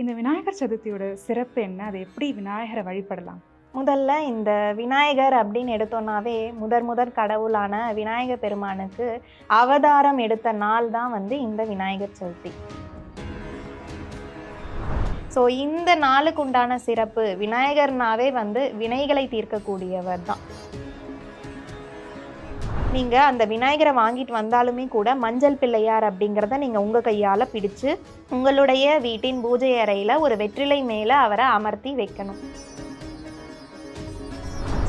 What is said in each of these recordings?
இந்த விநாயகர் சதுர்த்தியோட சிறப்பு என்ன? அது எப்படி விநாயகரை வழிபடலாம்? முதல்ல இந்த விநாயகர் அப்படின்னு எடுத்தோன்னாவே முதற் முதற் கடவுளான விநாயக பெருமானுக்கு அவதாரம் எடுத்த நாள் தான் வந்து இந்த விநாயகர் சதுர்த்தி. ஸோ இந்த நாளுக்கு உண்டான சிறப்பு விநாயகர்னாவே வந்து வினைகளை தீர்க்கக்கூடியவர் தான். நீங்கள் அந்த விநாயகரை வாங்கிட்டு வந்தாலுமே கூட மஞ்சள் பிள்ளையார் அப்படிங்கிறத நீங்கள் உங்கள் கையால் பிடிச்சு உங்களுடைய வீட்டின் பூஜை அறையில் ஒரு வெற்றிலை மேலே அவரை அமர்த்தி வைக்கணும்.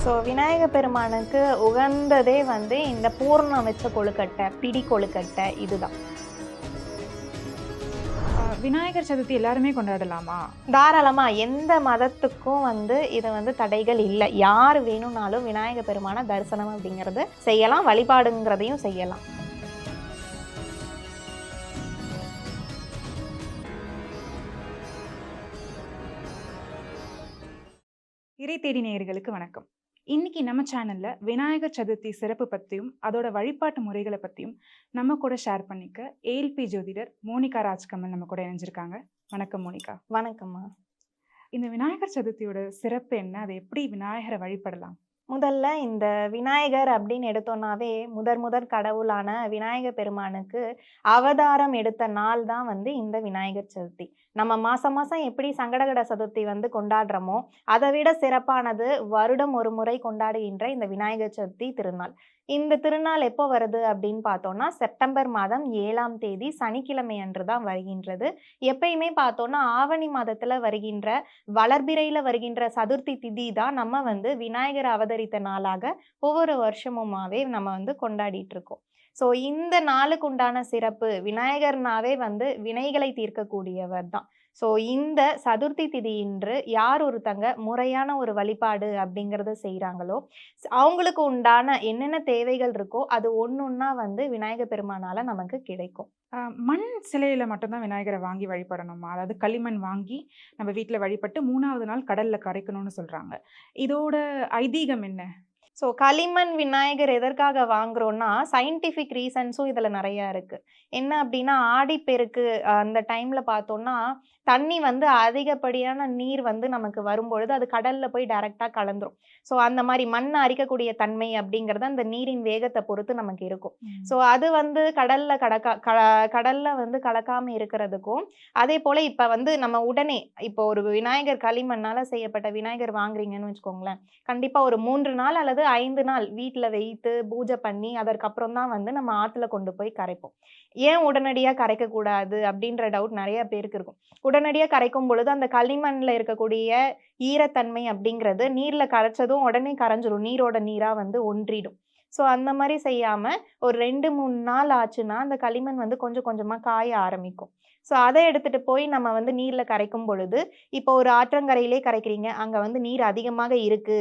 ஸோ விநாயக பெருமானுக்கு உகந்ததே வந்து இந்த பூர்ணம் வச்ச கொழுக்கட்டை பிடி கொழுக்கட்டை இதுதான். விநாயகர் சதுர்த்தி எல்லாருமே கொண்டாடலாமா? தாராளமாக எந்த மதத்துக்கும் வந்து இது வந்து தடைகள் இல்லை. யார் வேணும்னாலும் விநாயக பெருமான தரிசனம் அப்படிங்கிறது செய்யலாம் வழிபாடுங்கிறதையும் செய்யலாம். இறை தேடி நேயர்களுக்கு வணக்கம். இன்னைக்கு நம்ம சேனல்ல விநாயகர் சதுர்த்தி சிறப்பு பத்தியும் அதோட வழிபாட்டு முறைகளை பத்தியும் நம்ம கூட ஷேர் பண்ணிக்க ஏஎல்பி ஜோதிடர் மோனிகா ராஜ்கமல் நம்ம கூட இணைஞ்சிருக்காங்க. வணக்கம் மோனிகா. வணக்கம்மா. இந்த விநாயகர் சதுர்த்தியோட சிறப்பு என்ன? அதை எப்படி விநாயகரை வழிபடலாம்? முதல்ல இந்த விநாயகர் அப்படின்னு எடுத்தோன்னாவே முதற் முதற் கடவுளான விநாயக பெருமானுக்கு அவதாரம் எடுத்த நாள் தான் வந்து இந்த விநாயகர் சதுர்த்தி. நம்ம மாசம் மாசம் எப்படி சங்கடகட சதுர்த்தி வந்து கொண்டாடுறோமோ அதை விட சிறப்பானது வருடம் ஒரு முறை கொண்டாடுகின்ற இந்த விநாயகர் சதுர்த்தி திருநாள். இந்த திருநாள் எப்போ வருது அப்படின்னு பார்த்தோம்னா செப்டம்பர் மாதம் ஏழாம் தேதி சனிக்கிழமை அன்று தான் வருகின்றது. எப்பயுமே பார்த்தோம்னா ஆவணி மாதத்தில் வருகின்ற வளர்பிறையில் வருகின்ற சதுர்த்தி திதி தான் நம்ம வந்து விநாயகர் அவதரித்த நாளாக ஒவ்வொரு வருஷமுமாவே நம்ம வந்து கொண்டாடிட்டு இருக்கோம். ஸோ இந்த நாளுக்கு உண்டான சிறப்பு விநாயகர்னாவே வந்து வினைகளை தீர்க்கக்கூடியவர் தான். ஸோ இந்த சதுர்த்தி திதி இன்று யார் ஒருத்தங்க முறையான ஒரு வழிபாடு அப்படிங்கிறத செய்கிறாங்களோ அவங்களுக்கு உண்டான என்னென்ன தேவைகள் இருக்கோ அது ஒன்று ஒன்றா வந்து விநாயக பெருமானால நமக்கு கிடைக்கும். மண் சிலையில மட்டும்தான் விநாயகரை வாங்கி வழிபடணுமா? அதாவது களிமண் வாங்கி நம்ம வீட்ல வழிபட்டு மூணாவது நாள் கடல்ல கரைக்கணும்னு சொல்றாங்க. இதோட ஐதீகம் என்ன? ஸோ களிமண் விநாயகர் எதற்காக வாங்குறோம்னா சயின்டிஃபிக் ரீசன்ஸும் இதில் நிறையா இருக்குது என்ன அப்படின்னா ஆடிப்பெருக்கு அந்த டைமில் பார்த்தோம்னா தண்ணி வந்து அதிகப்படியான நீர் வந்து நமக்கு வரும்பொழுது அது கடலில் போய் டைரெக்டாக கலந்துரும். ஸோ அந்த மாதிரி மண்ணை அரிக்கக்கூடிய தன்மை அப்படிங்கிறது அந்த நீரின் வேகத்தை பொறுத்து நமக்கு இருக்கும். ஸோ அது வந்து கடல்ல கடக்கா க கடல்ல வந்து கலக்காம இருக்கிறதுக்கும் அதே போல இப்ப வந்து நம்ம உடனே இப்போ ஒரு விநாயகர் களிமண்ணால செய்யப்பட்ட விநாயகர் வாங்குறீங்கன்னு வச்சுக்கோங்களேன். கண்டிப்பா ஒரு மூன்று நாள் அல்லது ஐந்து நாள் வீட்டுல வைத்து பூஜை பண்ணி அதற்கப்புறம் தான் வந்து நம்ம ஆத்துல கொண்டு போய் கரைப்போம். ஏன் உடனடியா கரைக்க கூடாது அப்படின்ற டவுட் நிறைய பேருக்கு இருக்கும். உடனடியாக கரைக்கும் பொழுது அந்த களிமண்ணில் இருக்கக்கூடிய ஈரத்தன்மை அப்படிங்கிறது நீரில் கரைச்சதும் உடனே கரைஞ்சிரும். நீரோட நீராக வந்து ஒன்றிடும். ஸோ அந்த மாதிரி செய்யாம ஒரு ரெண்டு மூணு நாள் ஆச்சுன்னா அந்த களிமண் வந்து கொஞ்சம் கொஞ்சமா காய ஆரம்பிக்கும். ஸோ அதை எடுத்துட்டு போய் நம்ம வந்து நீரில் கரைக்கும் பொழுது இப்போ ஒரு ஆற்றங்கரையிலே கரைக்கிறீங்க. அங்கே வந்து நீர் அதிகமாக இருக்கு.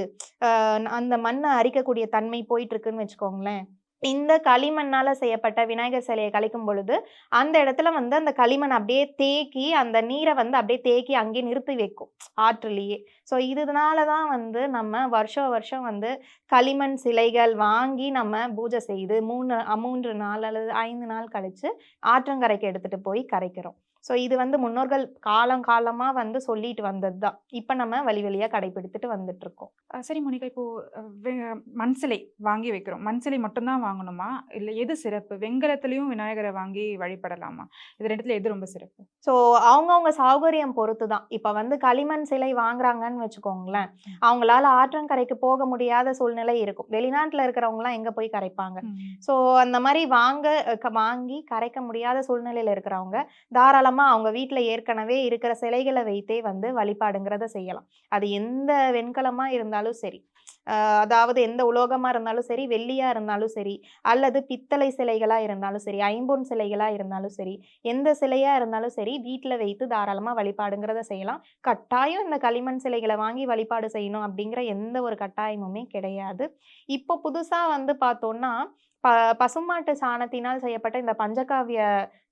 அந்த மண்ணை அரிக்கக்கூடிய தன்மை போயிட்டு இருக்குன்னு வச்சுக்கோங்களேன். இந்த களிமண்ணால் செய்யப்பட்ட விநாயகர் சிலையை கழிக்கும் பொழுது அந்த இடத்துல வந்து அந்த களிமண் அப்படியே தேக்கி அந்த நீரை வந்து அப்படியே தேக்கி அங்கேயே நிறுத்தி வைக்கும் ஆற்றுலேயே. ஸோ இதனால தான் வந்து நம்ம வருஷம் வருஷம் வந்து களிமண் சிலைகள் வாங்கி நம்ம பூஜை செய்து மூணு மூன்று நாள் அல்லது ஐந்து நாள் கழித்து ஆற்றங்கரைக்கு எடுத்துகிட்டு போய் கரைக்கிறோம். ஸோ இது வந்து முன்னோர்கள் காலம் காலமா வந்து சொல்லிட்டு வந்தது தான் இப்போ நம்ம வழி வழியா கடைபிடித்துட்டு வந்துட்டு இருக்கோம் சரி மோனிகா இப்போ அஹ், வெ- மண் சிலை வாங்கி வைக்கிறோம். மண் சிலை மட்டும்தான் வாங்கணுமா? இல்ல எது சிறப்பு? வெங்கலத்திலயும் விநாயகரை வாங்கி வழிபடலாமா? இது ரெண்டுத்துல எது ரொம்ப சிறப்பு? ஸோ அவங்கவுங்க சௌகரியம் பொறுத்து தான் இப்போ வந்து களிமண் சிலை வாங்குறாங்கன்னு வச்சுக்கோங்களேன். அவங்களால ஆற்றங்கரைக்கு போக முடியாத சூழ்நிலை இருக்கும். வெளிநாட்டில் இருக்கிறவங்களாம் எங்கே போய் கரைப்பாங்க? ஸோ அந்த மாதிரி வாங்க வாங்கி கரைக்க முடியாத சூழ்நிலையில் இருக்கிறவங்க தாராளமாக அவங்க வீட்டில் ஏற்கனவே இருக்கிற சிலைகளை வைத்தே வந்து வழிபாடுங்கிறத செய்யலாம். அது எந்த வெண்கலமாக இருந்தாலும் சரி அதாவது எந்த உலோகமாக இருந்தாலும் சரி வெள்ளியாக இருந்தாலும் சரி அல்லது பித்தளை சிலைகளாக இருந்தாலும் சரி ஐம்பொன் சிலைகளாக இருந்தாலும் சரி எந்த சிலையாக இருந்தாலும் சரி வீட்டில் வைத்து தாராளமாக வழிபாடுங்கிறத செய்யலாம். கட்டாயம் இந்த களிமண் சிலைகளை வாங்கி வழிபாடு செய்யணும் அப்படிங்கிற எந்த ஒரு கட்டாயமுமே கிடையாது. இப்போ புதுசாக வந்து பார்த்தோன்னா ப பசுமாட்டு சாணத்தினால் செய்யப்பட்ட இந்த பஞ்சகாவிய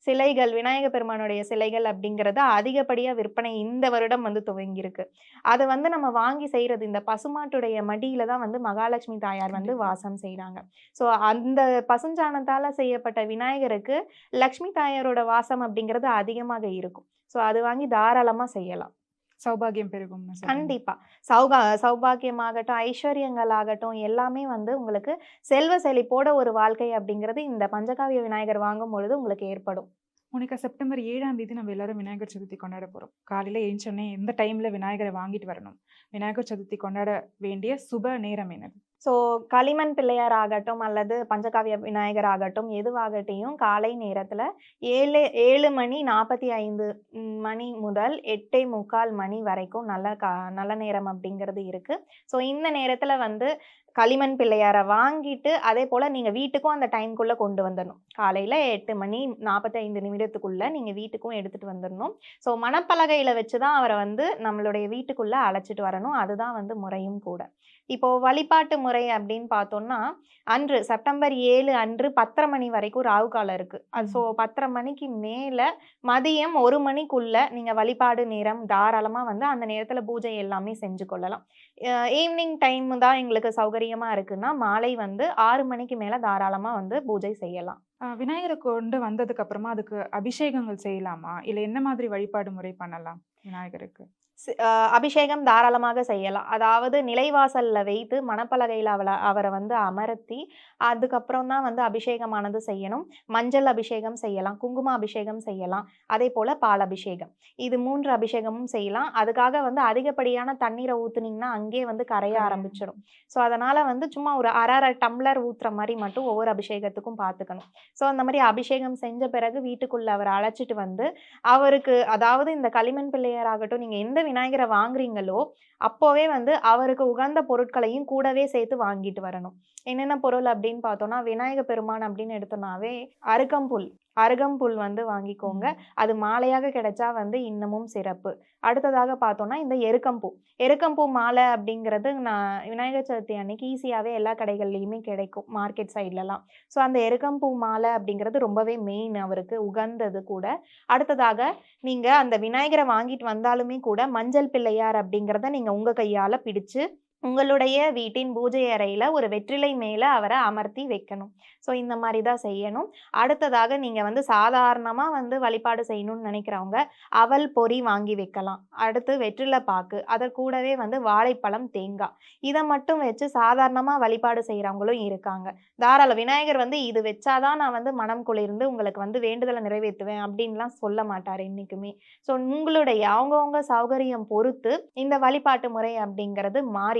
சிலைகள் விநாயக பெருமானுடைய சிலைகள் அப்படிங்கிறது அதிகப்படியா விற்பனை இந்த வருடம் வந்து துவங்கியிருக்கு. அதை வந்து நம்ம வாங்கி செய்யறது இந்த பசுமாட்டுடைய மடியில தான் வந்து மகாலட்சுமி தாயார் வந்து. வாசம் செய்றாங்க. ஸோ அந்த பசுஞ்சாணத்தால செய்யப்பட்ட விநாயகருக்கு லக்ஷ்மி தாயாரோட வாசம் அப்படிங்கிறது அதிகமாக இருக்கும். ஸோ அது வாங்கி தாராளமா செய்யலாம். சௌபாகியம் பெருகும்னு சொல்றீங்க. கண்டிப்பா. சௌகா சௌபாக்கியமாகட்டும் ஐஸ்வர்யங்கள் ஆகட்டும் எல்லாமே வந்து உங்களுக்கு செல்வ செழிப்போட ஒரு வாழ்க்கை அப்படிங்கிறது இந்த பஞ்சகாவிய விநாயகர் வாங்கும் பொழுது உங்களுக்கு ஏற்படும். மோனிகா செப்டம்பர் ஏழாம் தேதி நம்ம எல்லாரும் விநாயகர் சதுர்த்தி கொண்டாட போறோம். காலையில எழுந்தோடனே எந்த டைம்ல விநாயகரை வாங்கிட்டு வரணும்? விநாயகர் சதுர்த்தி கொண்டாட வேண்டிய சுப நேரம் என்னது? ஸோ களிமண் பிள்ளையார் ஆகட்டும் அல்லது பஞ்சகாவிய விநாயகர் ஆகட்டும் எதுவாகட்டையும் காலை நேரத்தில் ஏழு ஏழு மணி நாற்பத்தி ஐந்து மணி முதல் எட்டே முக்கால் மணி வரைக்கும் நல்ல கா நல்ல நேரம் அப்படிங்கிறது இருக்குது ஸோ இந்த நேரத்தில் வந்து களிமண் பிள்ளையாரை வாங்கிட்டு அதே போல் நீங்கள் வீட்டுக்கும் அந்த டைம்குள்ளே கொண்டு வந்துடணும் காலையில் எட்டு மணி நாற்பத்தைந்து நிமிடத்துக்குள்ளே நீங்கள் வீட்டுக்கும் எடுத்துகிட்டு வந்துடணும் ஸோ மணப்பலகையில் வச்சு தான் அவரை வந்து நம்மளுடைய வீட்டுக்குள்ளே அழைச்சிட்டு வரணும். அதுதான் வந்து முறையும் கூட. இப்போ வழிபாட்டு முறை அப்படின்னு பார்த்தோம்னா அன்று செப்டம்பர் ஏழு அன்று பத்தரை மணி வரைக்கும் ராகு காலம் இருக்கு. அது ஸோ பத்தரை மணிக்கு மேல மதியம் ஒரு மணிக்குள்ள நீங்க வழிபாடு நேரம் தாராளமா வந்து அந்த நேரத்துல பூஜை எல்லாமே செஞ்சு கொள்ளலாம். ஈவினிங் டைம் தான் எங்களுக்கு சௌகரியமா இருக்குன்னா மாலை வந்து ஆறு மணிக்கு மேல தாராளமா வந்து பூஜை செய்யலாம். விநாயகரை கொண்டு வந்ததுக்கு அப்புறமா அதுக்கு அபிஷேகங்கள் செய்யலாமா? இல்ல என்ன மாதிரி வழிபாடு முறை பண்ணலாம் விநாயகருக்கு? அபிஷேகம் தாராளமாக செய்யலாம். அதாவது நிலைவாசல்ல வைத்து மணப்பலகையில் அவளை அவரை வந்து அமர்த்தி அதுக்கப்புறம் தான் வந்து அபிஷேகமானது செய்யணும். மஞ்சள் அபிஷேகம் செய்யலாம் குங்கும அபிஷேகம் செய்யலாம் அதே போல பால் அபிஷேகம். இது மூன்று அபிஷேகமும் செய்யலாம். அதுக்காக வந்து அதிகப்படியான தண்ணீரை ஊத்துனீங்கன்னா அங்கே வந்து கரைய ஆரம்பிச்சிடும். ஸோ அதனால வந்து சும்மா ஒரு அரை அரை டம்ளர் ஊத்துற மாதிரி மட்டும் ஒவ்வொரு அபிஷேகத்துக்கும் பார்த்துக்கணும் ஸோ அந்த மாதிரி அபிஷேகம் செஞ்ச பிறகு வீட்டுக்குள்ள அவரை அழைச்சிட்டு வந்து அவருக்கு அதாவது இந்த களிமண் பிள்ளையார் ஆகட்டும் நீங்க எந்த விநாயகரை வாங்குறீங்களோ அப்போவே வந்து அவருக்கு உகந்த பொருட்களையும் கூடவே சேர்த்து வாங்கிட்டு வரணும். என்னென்ன பொருள் அப்படின்னு பார்த்தோம்னா விநாயக பெருமான் அப்படின்னு எடுத்தோம்னாவே அருகம்புல். அருகம்புல் வந்து வாங்கிக்கோங்க. அது மாலையாக கிடைச்சா வந்து இன்னமும் சிறப்பு. அடுத்ததாக பார்த்தோம்னா இந்த எருக்கம்பூ. எருக்கம்பூ மாலை அப்படிங்கிறது நான் விநாயகர் சதுர்த்தி அன்னைக்கு ஈஸியாகவே எல்லா கடைகள்லையுமே கிடைக்கும் மார்க்கெட் சைட்லலாம். ஸோ அந்த எருக்கம்பூ மாலை அப்படிங்கிறது ரொம்பவே மெயின் அவருக்கு உகந்தது கூட. அடுத்ததாக நீங்க அந்த விநாயகரை வாங்கிட்டு வந்தாலுமே கூட மஞ்சள் பிள்ளையார் அப்படிங்கிறத நீங்க உங்க கையால பிடிச்சு உங்களுடைய வீட்டின் பூஜை அறையில் ஒரு வெற்றிலை மேலே அவரை அமர்த்தி வைக்கணும். ஸோ இந்த மாதிரி தான் செய்யணும். அடுத்ததாக நீங்கள் வந்து சாதாரணமாக வந்து வழிபாடு செய்யணும்னு நினைக்கிறவங்க அவல் பொரி வாங்கி வைக்கலாம். அடுத்து வெற்றிலை பாக்கு அதை கூடவே வந்து வாழைப்பழம் தேங்காய். இதை மட்டும் வச்சு சாதாரணமாக வழிபாடு செய்கிறவங்களும் இருக்காங்க. தாராள விநாயகர் வந்து இது வச்சாதான் நான் வந்து மனம் குளிர்ந்து உங்களுக்கு வந்து வேண்டுதலை நிறைவேற்றுவேன் அப்படின்லாம் சொல்ல மாட்டார் என்றைக்குமே ஸோ உங்களுடைய அவங்கவுங்க சௌகரியம் பொறுத்து இந்த வழிபாட்டு முறை அப்படிங்கிறது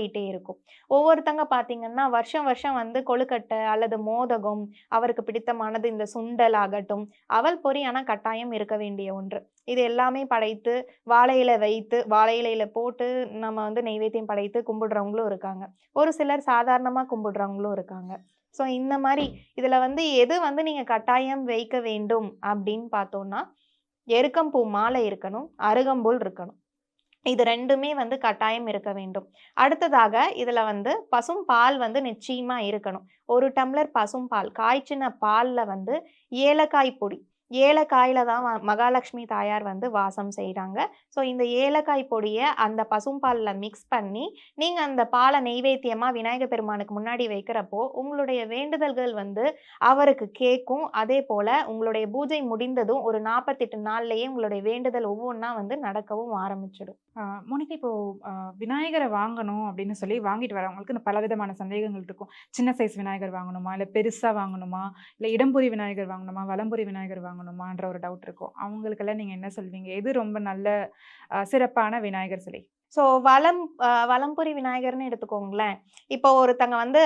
மாறிட்டே இருக்கும். ஒவ்வொருத்தங்க பார்த்தீங்கன்னா வருஷம் வருஷம் வந்து கொழுக்கட்டை அல்லது மோதகம் அவருக்கு பிடித்தமானது இந்த சுண்டல் ஆகட்டும் அவல் பொறி ஆனால் கட்டாயம் இருக்க வேண்டிய ஒன்று. இது எல்லாமே படைத்து வாழை இலை வைத்து வாழையிலையில போட்டு நம்ம வந்து நெய்வேத்தியம் படைத்து கும்பிடுறவங்களும் இருக்காங்க. ஒரு சிலர் சாதாரணமாக கும்பிடுறவங்களும் இருக்காங்க. ஸோ இந்த மாதிரி இதில் வந்து எது வந்து நீங்கள் கட்டாயம் வைக்க வேண்டும் அப்படின்னு பார்த்தோன்னா எருக்கம்பூ மாலை இருக்கணும் அருகம்புல் இருக்கணும். இது ரெண்டுமே வந்து கட்டாயம் இருக்க வேண்டும். அடுத்ததாக இதில் வந்து பசும் பால் வந்து நிச்சயமாக இருக்கணும். ஒரு டம்ளர் பசும் பால் காய்ச்சின பாலில் வந்து ஏலக்காய் பொடி ஏலக்காயில் தான் மகாலட்சுமி தாயார் வந்து வாசம் செய்கிறாங்க ஸோ இந்த ஏலக்காய் பொடியை அந்த பசும்பாலில் மிக்ஸ் பண்ணி நீங்கள் அந்த பாலை நெய்வேத்தியமாக விநாயகர் பெருமானுக்கு முன்னாடி வைக்கிறப்போ உங்களுடைய வேண்டுதல்கள் வந்து அவருக்கு கேட்கும். அதே போல் உங்களுடைய பூஜை முடிந்ததும் ஒரு நாற்பத்தெட்டு நாள்லேயே உங்களுடைய வேண்டுதல் ஒவ்வொன்றா வந்து நடக்கவும் ஆரம்பிச்சிடும். ஆஹ் மோனிகா விநாயகரை வாங்கணும் அப்படின்னு சொல்லி வாங்கிட்டு வரவங்களுக்கு இந்த பலவிதமான சந்தேகங்கள் இருக்கும். சின்ன சைஸ் விநாயகர் வாங்கணுமா? இல்லை பெருசாக வாங்கணுமா? இல்லை இடம்புரி விநாயகர் வாங்கணுமா? வலம்புரி விநாயகர் வாங்கணுமான்ற ஒரு டவுட் இருக்கும். அவங்களுக்கெல்லாம் நீங்க என்ன சொல்வீங்க? எது ரொம்ப நல்ல சிறப்பான விநாயகர் சிலை? ஸோ வலம் வளம்புரி வலம்புரி விநாயகர்னு எடுத்துக்கோங்களேன். இப்போ ஒருத்தங்க வந்து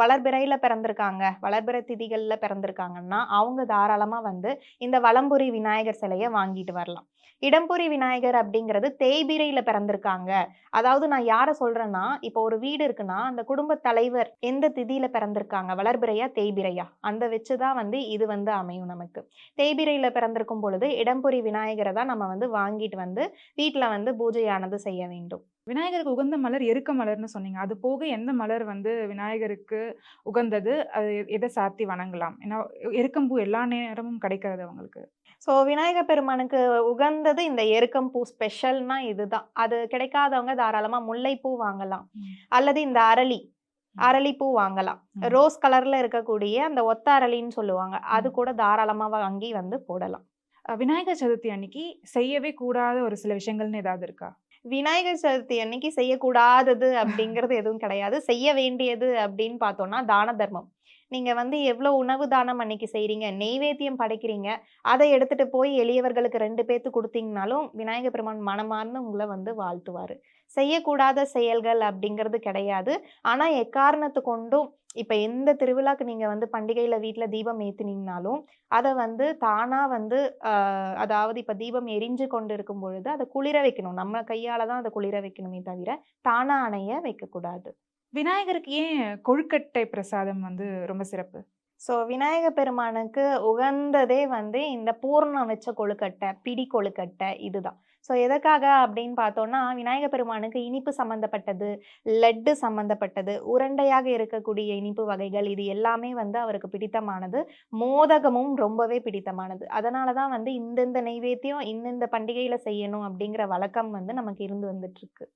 வளர்பிறையில் பிறந்திருக்காங்க. வளர்பிறை திதிகளில் பிறந்திருக்காங்கன்னா அவங்க தாராளமாக வந்து இந்த வலம்புரி விநாயகர் சிலையை வாங்கிட்டு வரலாம். இடம்புரி விநாயகர் அப்படிங்கிறது தேய்பிரையில பிறந்திருக்காங்க. அதாவது நான் யாரை சொல்றேன்னா இப்போ ஒரு வீடு இருக்குன்னா அந்த குடும்ப தலைவர் எந்த திதியில பிறந்திருக்காங்க? வளர்பிறையா தேய்பிரையா அந்த வச்சு தான் வந்து இது வந்து அமையும் நமக்கு. தேய்பிரையில பிறந்திருக்கும் பொழுது இடம்புரி விநாயகரை தான் நம்ம வந்து வாங்கிட்டு வந்து வீட்டில் வந்து பூஜையானது செய்ய வேண்டும் விநாயகருக்கு உகந்த மலர் எருக்க மலர்ன்னு சொன்னீங்க. அது போக எந்த மலர் வந்து விநாயகருக்கு உகந்தது? அது எத சாத்தி வணங்கலாம்? ஏன்னா எருக்கம்பூ எல்லா நேரமும் கிடைக்காது அவங்களுக்கு. ஸோ விநாயகர் பெருமானுக்கு உகந்தது இந்த எருக்கம்பூ ஸ்பெஷல்னா இதுதான். அது கிடைக்காதவங்க தாராளமா முல்லைப்பூ வாங்கலாம். அல்லது இந்த அரளி. அரளிப்பூ வாங்கலாம். ரோஸ் கலர்ல இருக்கக்கூடிய அந்த ஒத்த அரளின்னு சொல்லுவாங்க. அது. கூட தாராளமா வாங்கி வந்து போடலாம். விநாயகர் சதுர்த்தி அன்னைக்கு செய்யவே கூடாத ஒரு சில விஷயங்கள்னு ஏதாவது இருக்கா? விநாயகர் சதுர்த்தி அன்னைக்கு செய்யக்கூடாதது அப்படிங்கிறது எதுவும் கிடையாது. செய்ய வேண்டியது அப்படின்னு பார்த்தோம்னா, தான தர்மம். நீங்க வந்து எவ்ளோ உணவு தானம் அன்னைக்கு செய்றீங்க, நெய்வேத்தியம் படைக்கிறீங்க, அதை எடுத்துட்டு போய் எளியவர்களுக்கு ரெண்டு பேர்த்து கொடுத்தீங்கனாலும் விநாயகர் பெருமான் மனமார்ந்து உங்களை வந்து வாழ்த்துவாரு. செய்யக்கூடாத செயல்கள் அப்படிங்கிறது கிடையாது. ஆனா எக்காரணத்து கொண்டும் இப்ப எந்த திருவிழாக்கு நீங்க வந்து பண்டிகையில வீட்ல தீபம் ஏத்துனீங்கனாலும், அத வந்து தானா வந்து அதாவது இப்ப தீபம் எரிஞ்சு கொண்டு இருக்கும் பொழுது, அத குளிர வைக்கணும். நம்ம கையால தான் அத குளிர வைக்கணுமே தவிர, தானா அணைய வைக்கக்கூடாது. விநாயகருக்கு ஏன் கொழுக்கட்டை பிரசாதம் வந்து ரொம்ப சிறப்பு? ஸோ விநாயகர் பெருமானுக்கு உகந்ததே வந்து இந்த பூரணம் வச்ச கொழுக்கட்டை, பிடி கொழுக்கட்டை இதுதான். ஸோ எதற்காக அப்படின்னு பார்த்தோம்னா, விநாயகர் பெருமானுக்கு இனிப்பு சம்மந்தப்பட்டது, லட்டு சம்மந்தப்பட்டது, உருண்டையாக இருக்கக்கூடிய இனிப்பு வகைகள் இது எல்லாமே வந்து அவருக்கு பிடித்தமானது. மோதகமும் ரொம்பவே பிடித்தமானது. அதனால தான் வந்து இந்தந்த நெய்வேத்தியம் இந்தந்த பண்டிகையில் செய்யணும் அப்படிங்கிற வழக்கம் வந்து நமக்கு இருந்து வந்துட்டுருக்கு.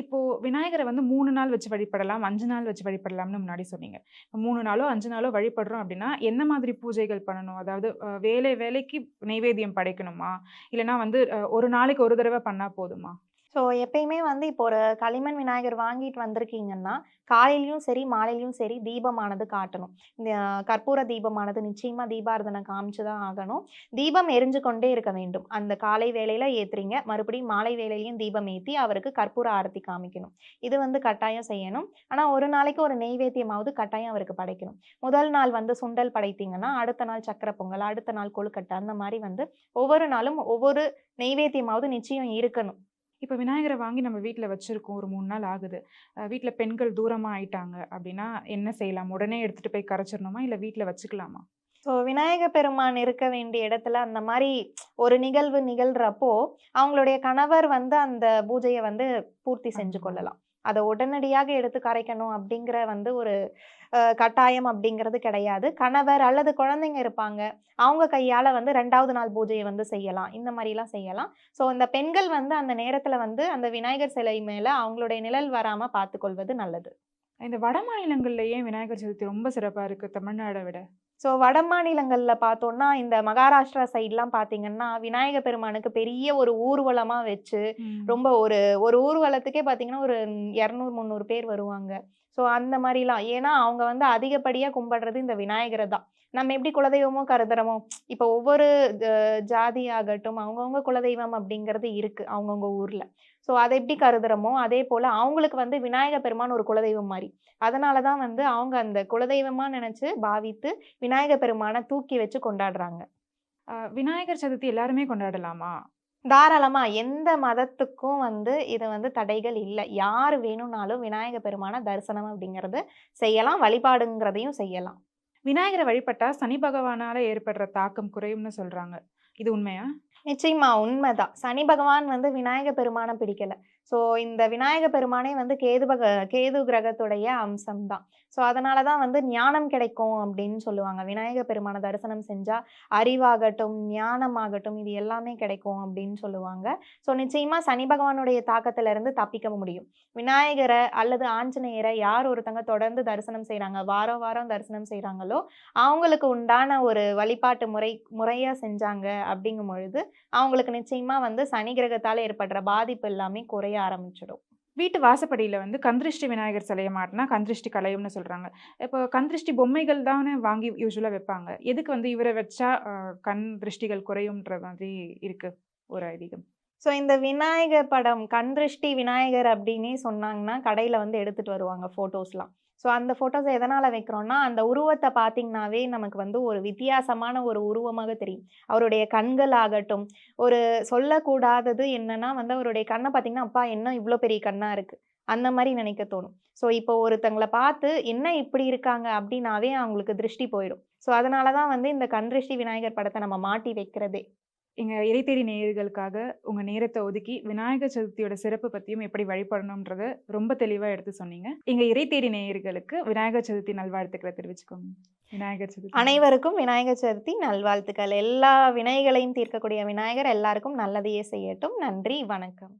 இப்போ விநாயகரை வந்து மூணு நாள் வச்சு வழிபடலாம், அஞ்சு நாள் வச்சு வழிபடலாம்னு முன்னாடி சொன்னீங்க. மூணு நாளோ, அஞ்சு நாளோ வழிபடுறோம் அப்படின்னா, என்ன மாதிரி பூஜைகள் பண்ணணும்? அதாவது வேலை வேலைக்கு நைவேத்தியம் படைக்கணுமா? இல்லைனா வந்து ஒரு நாளைக்கு ஒரு தடவ பண்ணா போதுமா? ஸோ எப்பயுமே வந்து இப்போ ஒரு களிமண் விநாயகர் வாங்கிட்டு வந்திருக்கீங்கன்னா, காலையிலையும் சரி, மாலையிலையும் சரி தீபமானது காட்டணும். இந்த கற்பூர தீபமானது நிச்சயமாக தீபாரதனை காமிச்சு தான் ஆகணும். தீபம் எரிஞ்சு கொண்டே இருக்க வேண்டும். அந்த காலை வேலையில் ஏற்றுறீங்க மறுபடியும் மாலை வேலையிலையும் தீபம் ஏற்றி அவருக்கு கற்பூர ஆரத்தி காமிக்கணும். இது வந்து கட்டாயம் செய்யணும். ஆனால் ஒரு நாளைக்கு ஒரு நெய்வேத்தியமாவது கட்டாயம் அவருக்கு படைக்கணும். முதல் நாள் வந்து சுண்டல் படைத்தீங்கன்னா, அடுத்த நாள் சக்கரை பொங்கல், அடுத்த நாள் கொழுக்கட்டை அந்த மாதிரி வந்து ஒவ்வொரு நாளும் ஒவ்வொரு நெய்வேத்தியமாவது நிச்சயம் இருக்கணும். இப்ப விநாயகர வாங்கி நம்ம வீட்ல வச்சிருக்கோம். ஒரு 3 நாள் ஆகுது. அ வீட்ல பெண்கள் தூரமா ஆயிட்டாங்க அப்படின்னா, என்ன செய்யலாம்? உடனே எடுத்துட்டு போய் கரைச்சிரணுமா? இல்ல வீட்ல வச்சுக்கலாமா? ஸோ விநாயகர் பெருமான் இருக்க வேண்டிய இடத்துல அந்த மாரி ஒரு நிகழ்வு நிகழ்றப்போ, அவங்களுடைய கணவர் வந்து அந்த பூஜைய வந்து பூர்த்தி செஞ்சு. கொள்ளலாம். அதை உடனடியாக எடுத்து கரைக்கணும் அப்படிங்கிற வந்து ஒரு கட்டாயம் அப்படிங்கிறது கிடையாது. கணவர் அல்லது குழந்தைங்க இருப்பாங்க. அவங்க கையால் வந்து ரெண்டாவது நாள் பூஜையை வந்து செய்யலாம். இந்த மாதிரிலாம் செய்யலாம். ஸோ இந்த பெண்கள் வந்து அந்த நேரத்தில் வந்து அந்த விநாயகர் சிலை மேலே அவங்களுடைய நிழல் வராமல் பார்த்துக்கொள்வது நல்லது. இந்த வட மாநிலங்கள்ல ஏன் விநாயகர் சதுர்த்தி ரொம்ப சிறப்பாக இருக்குது தமிழ்நாடை விட? ஸோ வட மாநிலங்கள்ல பார்த்தோம்னா, இந்த மகாராஷ்டிரா சைட்லாம் பார்த்தீங்கன்னா, விநாயகர் பெருமானுக்கு பெரிய ஒரு ஊர்வலமா வச்சு. ரொம்ப ஒரு ஒரு ஊர்வலத்துக்கே பார்த்தீங்கன்னா, ஒரு 200, 300 பேர் வருவாங்க. ஸோ அந்த மாதிரிலாம் ஏன்னா, அவங்க வந்து அதிகப்படியாக கும்பிடுறது இந்த விநாயகரை தான். நம்ம எப்படி குலதெய்வமோ கருதுறோமோ, இப்போ ஒவ்வொரு ஜாதி ஆகட்டும், அவங்கவுங்க குலதெய்வம் அப்படிங்கிறது இருக்கு, அவங்கவுங்க ஊர்ல. ஸோ அதை எப்படி கருதுறோமோ, அதே போல அவங்களுக்கு வந்து விநாயகர் பெருமான் ஒரு குலதெய்வம் மாதிரி அதனால தான் வந்து அவங்க அந்த குலதெய்வமா நினச்சி பாவித்து, விநாயகர் பெருமானை தூக்கி வச்சு கொண்டாடுறாங்க. விநாயகர் சதுர்த்தி எல்லாருமே கொண்டாடலாமா? தாராளமா. எந்த மதத்துக்கும் வந்து இது வந்து தடைகள் இல்ல. யாரு வேணும்னாலும் விநாயகர் பெருமான தரிசனம் அப்படிங்கிறது செய்யலாம். வழிபாடுங்கிறதையும் செய்யலாம். விநாயகர வழிபட்டா சனி பகவானால ஏற்படுற தாக்கம் குறையும்னு சொல்றாங்க. இது உண்மையா? நிச்சயமா உண்மைதான். சனி பகவான் வந்து விநாயகர் பெருமான பிடிக்கல. ஸோ இந்த விநாயக பெருமானே வந்து கேது பக கேது கிரகத்துடைய அம்சம் தான். ஸோ அதனால தான் வந்து ஞானம் கிடைக்கும் அப்படின்னு சொல்லுவாங்க. விநாயக பெருமானை தரிசனம் செஞ்சா அறிவாகட்டும், ஞானமாகட்டும் இது எல்லாமே கிடைக்கும் அப்படின்னு சொல்லுவாங்க. ஸோ நிச்சயமா சனி பகவானுடைய தாக்கத்துல இருந்து தப்பிக்க முடியும். விநாயகரை அல்லது ஆஞ்சநேயரை யார் ஒருத்தங்க தொடர்ந்து தரிசனம் செய்கிறாங்க வாரம் வாரம் தரிசனம் செய்கிறாங்களோ அவங்களுக்கு உண்டான ஒரு வழிபாட்டு முறை முறையா செஞ்சாங்க அப்படிங்கும் பொழுது, அவங்களுக்கு நிச்சயமா வந்து சனி கிரகத்தால் ஏற்படுற பாதிப்பு எல்லாமே குறை குறைய ஆரம்பிச்சிடும் வீட்டு வாசப்படியில வந்து கந்திருஷ்டி விநாயகர் சிலையை மாட்டினா கந்திருஷ்டி கலையும்னு சொல்றாங்க. இப்போ கந்திருஷ்டி பொம்மைகள் தானே வாங்கி யூஸ்வலாக வைப்பாங்க. எதுக்கு வந்து இவரை வச்சா கண் திருஷ்டிகள் குறையும்ன்ற மாதிரி இருக்கு ஒரு ஐதீகம். ஸோ இந்த விநாயகர் படம், கண் திருஷ்டி விநாயகர் அப்படின்னே சொன்னாங்கன்னா, கடையில வந்து எடுத்துட்டு வருவாங்க ஃபோட்டோஸ்லாம். ஸோ அந்த ஃபோட்டோஸை எதனால் வைக்கிறோன்னா அந்த உருவத்தை பார்த்திங்கனாவே நமக்கு வந்து ஒரு வித்தியாசமான ஒரு உருவமாக தெரியும். அவருடைய கண்கள் ஆகட்டும், ஒரு சொல்லக்கூடாதது என்னன்னா வந்து அவருடைய கண்ணை பார்த்தீங்கன்னா, அப்பா என்ன இவ்வளோ பெரிய கண்ணாக இருக்குது அந்த மாதிரி நினைக்க தோணும். ஸோ இப்போ ஒருத்தங்களை பார்த்து என்ன இப்படி இருக்காங்க அப்படின்னாவே அவங்களுக்கு திருஷ்டி போயிடும். ஸோ அதனால தான் வந்து இந்த கண் திருஷ்டி விநாயகர் படத்தை நம்ம மாட்டி வைக்கிறதே. எங்கள் இறைத்தேடி நேயர்களுக்காக உங்கள் நேரத்தை ஒதுக்கி விநாயகர் சதுர்த்தியோட சிறப்பு பற்றியும் எப்படி வழிபடணுன்றத ரொம்ப தெளிவாக எடுத்து சொன்னீங்க. எங்கள் இறைத்தேடி நேயர்களுக்கு விநாயகர் சதுர்த்தி நல்வாழ்த்துக்களை தெரிவிச்சுக்கோங்க. விநாயகர் சதுர்த்தி அனைவருக்கும் விநாயகர் சதுர்த்தி நல்வாழ்த்துக்கள். எல்லா வினைகளையும் தீர்க்கக்கூடிய விநாயகர் எல்லாருக்கும் நல்லதையே செய்யட்டும். நன்றி, வணக்கம்.